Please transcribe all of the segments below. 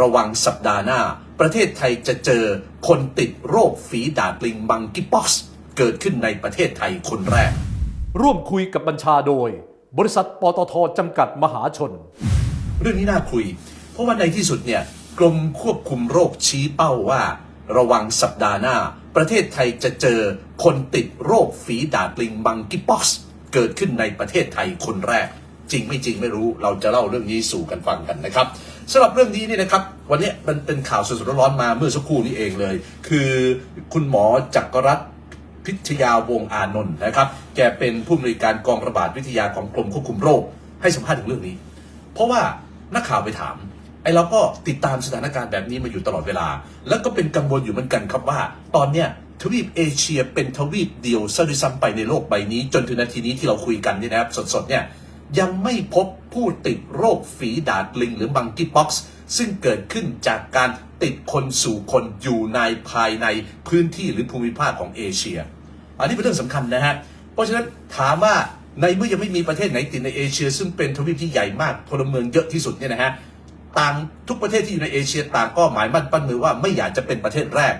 ระวังสัปดาห์หน้า ประเทศไทยจะเจอคนติดโรคฝีดาดลิงมังกี้พ็อกซ์เกิดขึ้นในประเทศไทยคนแรก ร่วมคุยกับบัญชาโดย บริษัทปตทจำกัดมหาชน เรื่องนี้น่าคุย เพราะว่าในที่สุดเนี่ยกรมควบคุมโรคชี้เป้าว่า ระวังสัปดาห์หน้า ประเทศไทยจะเจอคนติดโรคฝีดาดลิงมังกี้พ็อกซ์เกิดขึ้นในประเทศไทยคนแรก จริงไม่จริงไม่รู้เราจะเล่าเรื่องนี้สู่กันฟังกันนะครับ สำหรับเรื่องนี้นี่นะครับ วันนี้มันเป็นข่าวสดๆร้อนๆมาเมื่อสักครู่นี้เองเลย คือคุณหมอจักรรัตน์พิชยาวงอานนท์นะครับ แกเป็นผู้อำนวยการกองระบาดวิทยาของกรมควบคุมโรค ให้สัมภาษณ์ถึงเรื่องนี้ เพราะว่านักข่าวไปถามไอ้เราก็ติดตามสถานการณ์แบบนี้มาอยู่ตลอดเวลา แล้วก็เป็นกังวลอยู่เหมือนกันครับว่า ตอนเนี้ยทวีปเอเชียเป็นทวีปเดียวซะด้วยซ้ำไปในโลกใบนี้ จนถึงนาทีนี้ที่เราคุยกันเนี่ยนะครับสดๆเนี่ย ยังไม่พบผู้ติดโรคฝีดาดลิงหรือบังกี้พ็อกซ์ซึ่งเกิดขึ้นจากการติดคนสู่คนอยู่ในภายในพื้นที่หรือภูมิภาคของเอเชีย อันนี้เป็นเรื่องสำคัญนะฮะ เพราะฉะนั้นถามว่าในเมื่อยังไม่มีประเทศไหนติดในเอเชีย ซึ่งเป็นทวีปที่ใหญ่มากพลเมืองเยอะที่สุดเนี่ยนะฮะต่างทุกประเทศที่อยู่ในเอเชียต่างก็หมายมั่นปั้นมือว่าไม่อยากจะเป็นประเทศแรก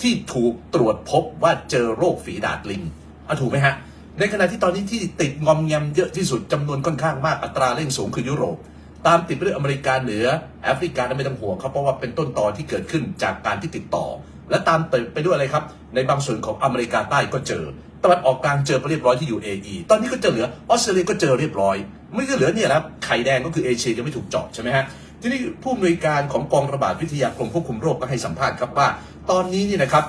ที่ถูกตรวจพบว่าเจอโรคฝีดาดลิงอะถูกไหมฮะ ในขณะที่ตอนนี้ที่ติดงอมแงมเยอะที่สุดจำนวนค่อนข้างมากอัตราเร่งสูงคือยุโรป ตามติดไปด้วยอเมริกาเหนือแอฟริกาไม่ต้องห่วงครับเพราะว่าเป็นต้นตอที่เกิดขึ้นจากการที่ติดต่อ และตามติดไปด้วยอะไรครับ ในบางส่วนของอเมริกาใต้ก็เจอตะวันออกกลางเจอไปเรียบร้อยที่ UAE ตอนนี้ก็เจอเหลือออสเตรเลียก็เจอเรียบร้อย ไม่ก็เหลือเนี่ยนะครับไข่แดงก็คือเอเชียยังไม่ถูกเจาะใช่ไหมฮะทีนี้ผู้อำนวยการของกองระบาดวิทยากรมควบคุมโรคก็ให้สัมภาษณ์ครับว่า ตอนนี้นี่นะครับ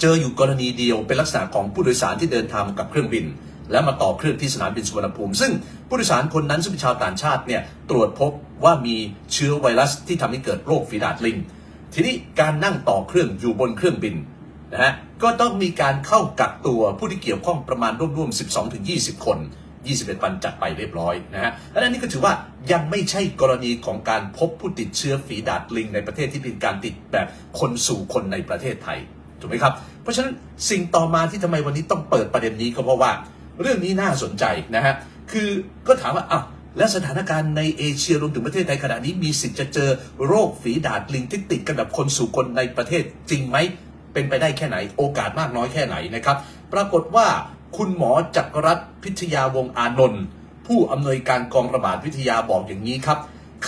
เจออยู่กรณีเดียวเป็นลักษณะของผู้โดยสารที่เดินทางกับเครื่องบิน แล้วมาต่อเครื่องที่สนามบินสุวรรณภูมิ ซึ่งผู้โดยสารคนนั้นซึ่งเป็นชาวต่างชาติเนี่ยตรวจพบว่ามีเชื้อไวรัสที่ทำให้เกิดโรคฝีดาดลิง ทีนี้การนั่งต่อเครื่องอยู่บนเครื่องบินนะฮะก็ต้องมีการเข้ากักตัวผู้ที่เกี่ยวข้องประมาณร่วมๆ 12-20 คน 21 วันจัดไปเรียบร้อยนะฮะและอันนี้ก็ถือว่ายังไม่ใช่กรณีของการพบผู้ติดเชื้อฝีดาดลิงในประเทศที่เป็นการติดแบบคนสู่คนในประเทศไทย ถูกไหมครับ เพราะฉะนั้นสิ่งต่อมาที่ทำไมวันนี้ต้องเปิดประเด็นนี้ก็เพราะว่าเรื่องนี้น่าสนใจนะฮะคือก็ถามว่าอ้าวและสถานการณ์ในเอเชียรวมถึงประเทศไทยขณะนี้มีสิทธิ์จะเจอโรคฝีดาดลิงที่ติดกันแบบคนสู่คนในประเทศจริงไหมเป็นไปได้แค่ไหน โอกาสมากน้อยแค่ไหนนะครับ ปรากฏว่าคุณหมอจักรรัตพิทยาวงอานนท์ผู้อำนวยการกองระบาดวิทยาบอกอย่างนี้ครับ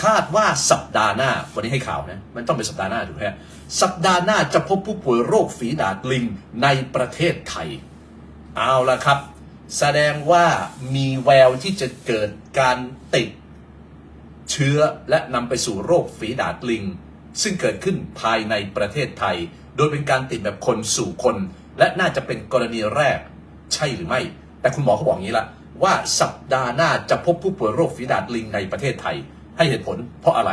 คาดว่าสัปดาห์หน้า วันนี้ให้ข่าวนะ มันต้องเป็นสัปดาห์หน้าถูกไหมสัปดาห์หน้าจะพบผู้ป่วยโรคฝีดาดลิงในประเทศไทย เอาละครับ แสดงว่ามีแววที่จะเกิดการติดเชื้อและนำไปสู่โรคฝีดาดลิง ซึ่งเกิดขึ้นภายในประเทศไทย โดยเป็นการติดแบบคนสู่คน และน่าจะเป็นกรณีแรก ใช่หรือไม่ แต่คุณหมอเขาบอกอย่างนี้ละว่าสัปดาห์หน้าจะพบผู้ป่วยโรคฝีดาดลิงในประเทศไทย ให้เหตุผลเพราะอะไร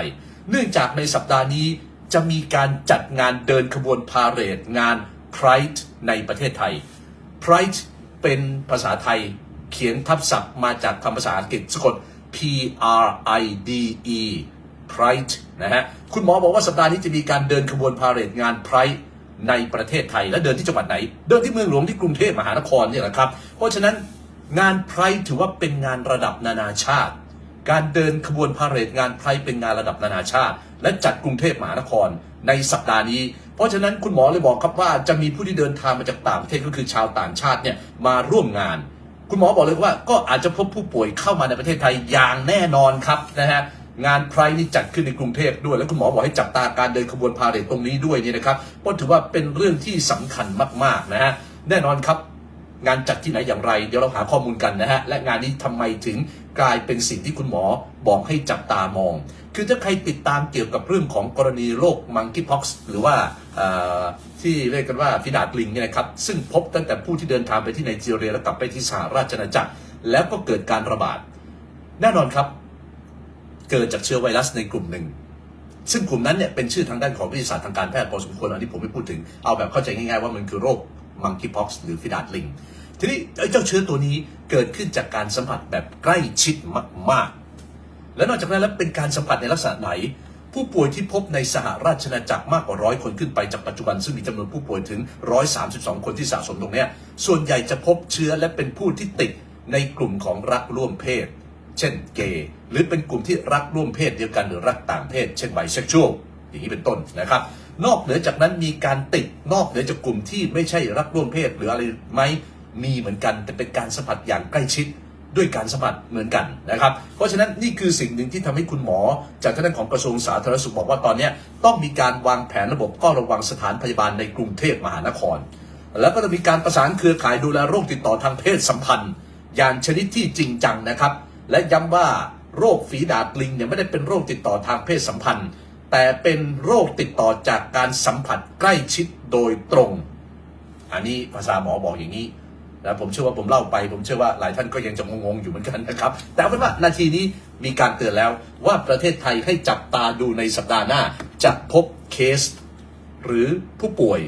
เนื่องจากในสัปดาห์นี้จะมีการจัดงานเดินขบวนพาเหรดงาน Pride ในประเทศไทย Pride เป็นภาษาไทยเขียนทับศัพท์มาจากคำภาษาอังกฤษสะกด P R I D E Pride นะฮะ คุณหมอบอกว่าสัปดาห์นี้จะมีการเดินขบวนพาเหรดงาน Pride ในประเทศไทย และเดินที่จังหวัดไหน เดินที่เมืองหลวงที่กรุงเทพมหานครเนี่ยแหละครับ เพราะฉะนั้นงาน Pride ถือว่าเป็นงานระดับนานาชาติ การเดินขบวนพาเหรดงานไพรเป็นงานระดับนานาชาติ และจัดกรุงเทพมหานครในสัปดาห์นี้ เพราะฉะนั้นคุณหมอเลยบอกครับว่าจะมีผู้ที่เดินทางมาจากต่างประเทศก็คือชาวต่างชาติเนี่ยมาร่วมงาน คุณหมอบอกเลยว่าก็อาจจะพบผู้ป่วยเข้ามาในประเทศไทยอย่างแน่นอนครับนะฮะงานไพรนี่จัดขึ้นในกรุงเทพด้วยแล้วคุณหมอบอกให้จับตาการเดินขบวนพาเหรดตรงนี้ด้วยเนี่ยนะครับเพราะถือว่าเป็นเรื่องที่สำคัญมากๆนะฮะแน่นอนครับ งานจัดที่ไหนอย่างไร เดี๋ยวเราหาข้อมูลกันนะฮะ และงานนี้ทำไมถึงกลายเป็นสิ่งที่คุณหมอบอกให้จับตามอง คือถ้าใครติดตามเกี่ยวกับเรื่องของกรณีโรคมังคีพ็อกซ์หรือว่าที่เรียกกันว่าฟิดาดลิงเนี่ยนะครับ ซึ่งพบตั้งแต่ผู้ที่เดินทางไปที่ไนจีเรียแล้วกลับไปที่สหราชอาณาจักร แล้วก็เกิดการระบาด แน่นอนครับ เกิดจากเชื้อไวรัสในกลุ่มหนึ่งซึ่งกลุ่มนั้นเนี่ยเป็นชื่อทางด้านของวิทยาศาสตร์ทางการแพทย์พอสมควรอันนี้ผมไม่พูดถึง เอาแบบเข้าใจง่ายๆว่ามันคือโรคมังคีพ็อกซ์หรือฟิดาดลิง ทีนี้ไอ้เจ้าเชื้อตัวนี้เกิดขึ้นจากการสัมผัสแบบใกล้ชิดมากๆ และนอกจากนั้นแล้วเป็นการสัมผัสในลักษณะไหน ผู้ป่วยที่พบในสหราชอาณาจักรมากกว่าร้อยคนขึ้นไปจากปัจจุบัน ซึ่งมีจำนวนผู้ป่วยถึง 132 คนที่สะสมตรงนี้ส่วนใหญ่จะพบเชื้อและเป็นผู้ที่ติดในกลุ่มของรักร่วมเพศ เช่นเกย์หรือเป็นกลุ่มที่รักร่วมเพศเดียวกันหรือรักต่างเพศ เช่นไบเซ็กชวลอย่างนี้เป็นต้นนะครับนอกเหนือจากนั้นมีการติดนอกเหนือจากกลุ่มที่ไม่ใช่รักร่วมเพศหรืออะไรไหม มีเหมือนกัน แต่เป็นการสัมผัสอย่างใกล้ชิดด้วยการสัมผัสเหมือนกันนะครับ เพราะฉะนั้นนี่คือสิ่งหนึ่งที่ทำให้คุณหมอ จากทางด้านของกระทรวงสาธารณสุขบอกว่าตอนนี้ต้องมีการวางแผนระบบเฝ้าระวังสถานพยาบาลในกรุงเทพมหานคร แล้วก็จะมีการประสานเครือข่ายดูแลโรคติดต่อทางเพศสัมพันธ์ อย่างชนิดที่จริงจังนะครับ และย้ำว่าโรคฝีดาดลิงเนี่ยไม่ได้เป็นโรคติดต่อทางเพศสัมพันธ์ แต่เป็นโรคติดต่อจากการสัมผัสใกล้ชิดโดยตรง อันนี้ภาษาหมอบอกอย่างนี้ นะผมเชื่อว่าผมเล่าไป ผมเชื่อว่าหลายท่านก็ยังจะงงๆอยู่เหมือนกันนะครับ แต่เอาเป็นว่านาทีนี้มีการเตือนแล้วว่าประเทศไทยให้จับตาดูในสัปดาห์หน้า จะพบเคส หรือผู้ป่วย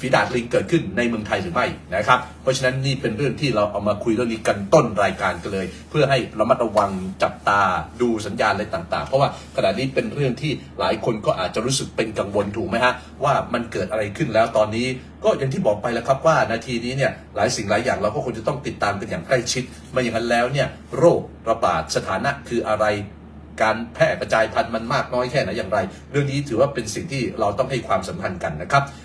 ฝีดาดลิงเกิดขึ้นในเมืองไทยหรือไม่นะครับ เพราะฉะนั้นนี่เป็นเรื่องที่เราเอามาคุยเรื่องนี้กันต้นรายการกันเลย เพื่อให้ระมัดระวังจับตาดูสัญญาณอะไรต่างๆ เพราะว่าขณะนี้เป็นเรื่องที่หลายคนก็อาจจะรู้สึกเป็นกังวลถูกไหมฮะว่ามันเกิดอะไรขึ้นแล้วตอนนี้ก็อย่างที่บอกไปแล้วครับว่านาทีนี้เนี่ยหลายสิ่งหลายอย่างเราก็คงจะต้องติดตามกันอย่างใกล้ชิดไม่อย่างนั้นแล้วเนี่ยโรคระบาดสถานะคืออะไรการแพร่กระจายพันธุ์มันมากน้อยแค่ไหนอย่างไร เรื่องนี้ถือว่าเป็นสิ่งที่เราต้องให้ความสำคัญกันนะครับ